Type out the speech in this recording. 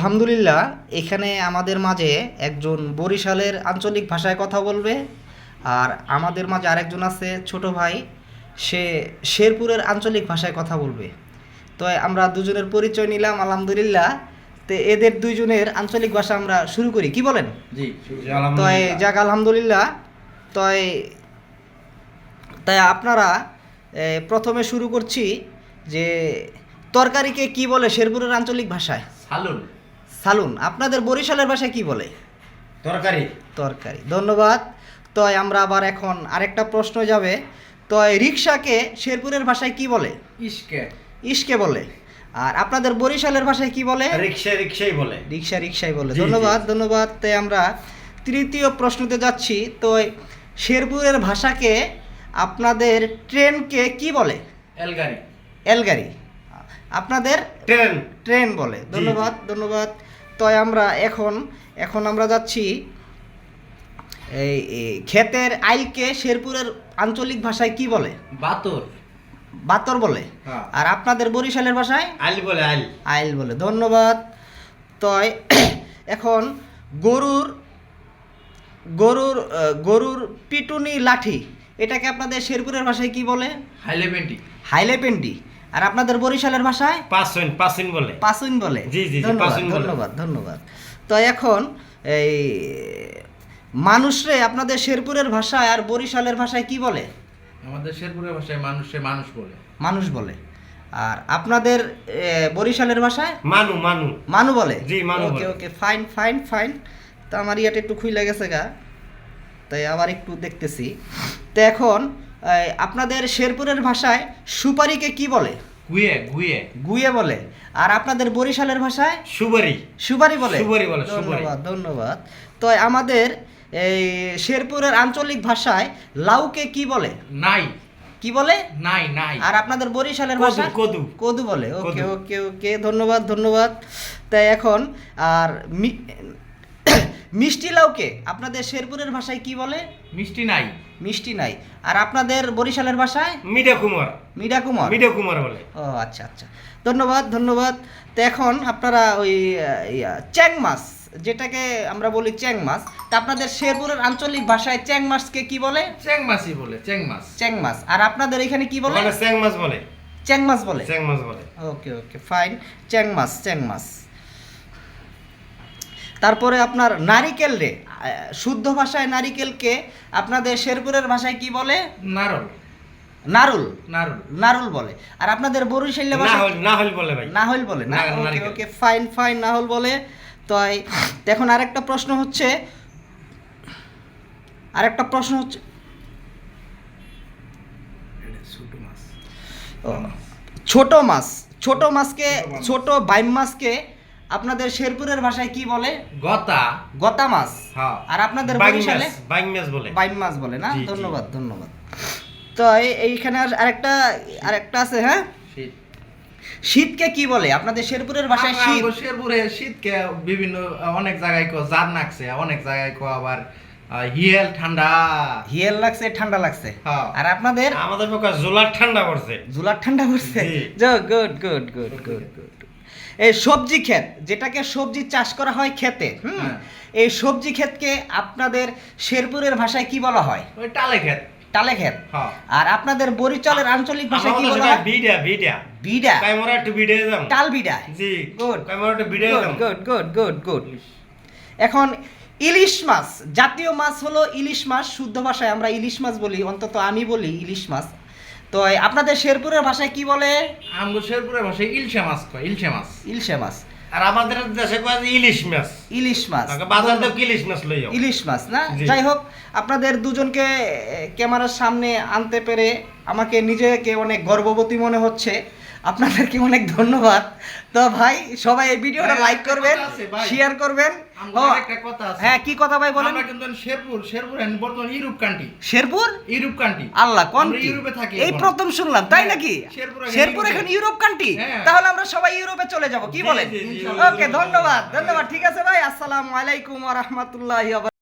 আলহামদুলিল্লাহ এখানে আমাদের মাঝে একজন বরিশালের আঞ্চলিক ভাষায় কথা বলবে আর আমাদের মাঝে আরেকজন আছে ছোট ভাই সে শেরপুরের আঞ্চলিক ভাষায় কথা বলবে। তো আমরা দুজনের পরিচয় নিলাম আলহামদুলিল্লাহ। তো এদের দুইজনের আঞ্চলিক ভাষা আমরা শুরু করি কি বলেন? জি তো যাক আলহামদুলিল্লাহ। তো তাই আপনারা প্রথমে শুরু করছি যে তরকারিকে কি বলে শেরপুরের আঞ্চলিক ভাষায়? সালুন সালুন আপনাদের বরিশালের ভাষায় কি বলে? তরকারি। তরকারি ধন্যবাদ। তো আমরা আবার এখন আরেকটা প্রশ্ন যাবে। তো রিক্সাকে শেরপুরের ভাষায় কি বলে? ইসকে ইসকে বলে। আর আপনাদের বরিশালের ভাষায় কি বলে? রিক্সা রিক্সাই বলে। রিক্সা রিক্সাই বলে। ধন্যবাদ ধন্যবাদ। তাই আমরা তৃতীয় প্রশ্নতে যাচ্ছি। তো শেরপুরের ভাষাকে আপনাদের ট্রেনকে কি বলে? এলগারি। এলগাড়ি আপনাদের ট্রেন। ট্রেন বলে। ধন্যবাদ ধন্যবাদ। তো আমরা এখন এখন আমরা যাচ্ছি এই ক্ষেতের আইলকে শেরপুরের আঞ্চলিক ভাষায় কি বলে? বাতর। বাতর বলে? হ্যাঁ। আর আপনাদের বরিশালের ভাষায়? আইল বলে আইল। আইল বলে। ধন্যবাদ। তয় এখন গরুর গরুর গরুর পিটুনি লাঠি এটাকে আপনাদের শেরপুরের ভাষায় কি বলে? হাইলেভেন্টি হাইলেপেন্ডি আর আপনাদের বরিশালের ভাষায়? পাঁচন পাঁচন বলে। পাসুইন বলে। জি, জি, ধন্যবাদ পাসুইন ধন্যবাদ ধন্যবাদ। তো এখন এই মানুষরে আপনাদের শেরপুরের ভাষায় আর বরিশালের ভাষায় কি বলে? আমাদের শেরপুরের ভাষায় মানুষে মানুষ বলে। মানুষ বলে। আর আপনাদের বরিশালের ভাষায়? মানু মানু। মানু বলে? জি, মানু okay okay fine fine fine. তো আমার ইয়াটা একটু খুইলে গেছে গা। তাই আবার একটু দেখতেছি। তো এখন আপনাদের শেরপুরের ভাষায় সুপারিকে কি বলে? গুয়ে গুয়ে। গুয়ে বলে। আর আপনাদের বরিশালের ভাষায় সুবারি সুপারি বলে। সুপারি বলে, ধন্যবাদ ধন্যবাদ। তো আমাদের এই শেরপুরের আঞ্চলিক ভাষায় লাউকে কি বলে? নাই। কি বলে? নাই নাই। আর আপনাদের বরিশালের ভাষা কদু। কদু বলে। ওকে ওকে ওকে। ধন্যবাদ ধন্যবাদ। তাই এখন আর মিষ্টি লাউকে আপনাদের শেরপুরের ভাষায় কি বলে? মিষ্টি নাই। মিষ্টি নাই। আর আপনাদের বরিশালের ভাষায়? মিডা কুমার। মিডা কুমার? মিডা কুমার বলে। ও আচ্ছা আচ্ছা। ধন্যবাদ ধন্যবাদ। তো এখন আপনারা ওই চ্যাং মাছ যেটাকে আমরা বলি চ্যাং মাছ তা আপনাদের শেরপুরের আঞ্চলিক ভাষায় চ্যাং মাছকে কি বলে? চেং মাছই বলে চেং মাছ। চ্যাং মাছ। আর আপনাদের এখানে কি বলে? চ্যাং মাছ বলে। চ্যাং মাছ বলে? চ্যাং মাছ বলে। Okay okay fine. চ্যাং মাছ চ্যাং মাছ। তারপরে আপনার নারিকেল রে শুদ্ধ ভাষায় নারিকেলকে আপনাদের শেরপুরের ভাষায় কি বলে? নারল। নারুল। নারল। নারুল বলে। আর আপনাদের বরিশাল্য না ভাষায় হল না হল বলে ভাই। নাহল বলে না ওকে ওকে ফাইন ফাইন নাহল বলে। তো এই- এখন আরেকটা প্রশ্ন হচ্ছে আরেকটা প্রশ্ন হচ্ছে ছোট মাছ। ছোট মাছকে ছোট বাইম মাছকে আপনাদের শেরপুরের ভাষায় কি বলে? গতা। গতা মাছ। হ্যাঁ। আর আপনাদের বরিশালে? মাছ বাইং মাছ বলে। বাইম মাছ বলে না। ধন্যবাদ ধন্যবাদ। তো এইখানে আরেকটা আরেকটা আছে হ্যাঁ? শীতকে কি বলে? আপনাদের শেরপুরের ভাষায় শীত। শেরপুরে শীতকে বিভিন্ন অনেক জায়গায় কো জার নাকছে অনেক জায়গায় কো আবার হিয়েল ঠান্ডা। হিয়েল লাগছে ঠান্ডা লাগছে। হ্যাঁ। আর আপনাদের? আমাদের পক্ষে জোলার ঠান্ডা পড়ছে। জুলার ঠান্ডা পড়ছে? জি। Good good good good good এই সবজি ক্ষেত যেটাকে সবজি চাষ করা হয় খেতে হুম? হ্যাঁ। এই সবজি ক্ষেতকে আপনাদের শেরপুরের ভাষায় কি বলা হয়? ওই টালে খেত টালে ক্ষেত। হ্যাঁ। আর আপনাদের বরিচালের আঞ্চলিক ভাষায় কি বলা হয়? বিডা বিডা বিডা তাই মোরা একটু বিডে যাম টাল বিডা জি। Good. তাই মোরা একটু বিডে গুড যাম গুড গুড গুড গুড। এখন ইলিশ মাছ জাতীয় মাছ হলো ইলিশ মাছ শুদ্ধ ভাষায় আমরা ইলিশ মাছ বলি অন্তত আমি বলি ইলিশ মাছ। তো আপনাদের শেরপুরের ভাষায় কি বলে? আমগো শেরপুরের ভাষায় ইলশে মাছ কয় ইলশে মাছ। ইলশে মাছ। আর আমাদের দেশে কয় ইলিশ মাছ। ইলিশ মাছ। বাজার তো ইলিশ মাছ লই যাও ইলিশ মাছ না? যাই হোক আপনাদের দুজনকে ক্যামেরার সামনে আনতে পেরে আমাকে নিজেকে অনেক গর্ববতী মনে হচ্ছে। আপনাদেরকে অনেক ধন্যবাদ। তো ভাই সবাই এই ভিডিওটা লাইক করবেন। শেয়ার করবেন। হ্যাঁ কি কথা ভাই বলেন? আমরা কিন্তু শেরপুর শেরপুর বর্তমান Europe country Sherpur? Europe country আল্লাহ কোন ইউরোপে থাকি এই প্রথম শুনলাম তাই হ্যাঁ, নাকি? শেরপুর এখন ইউরোপে। কান্ট্রি হ্যাঁ। তাহলে আমরা সবাই ইউরোপে চলে যাব কি বলেন? ওকে ধন্যবাদ ধন্যবাদ ঠিক আছে ভাই আসসালামু আলাইকুম ওয়া রাহমাতুল্লাহি ওয়া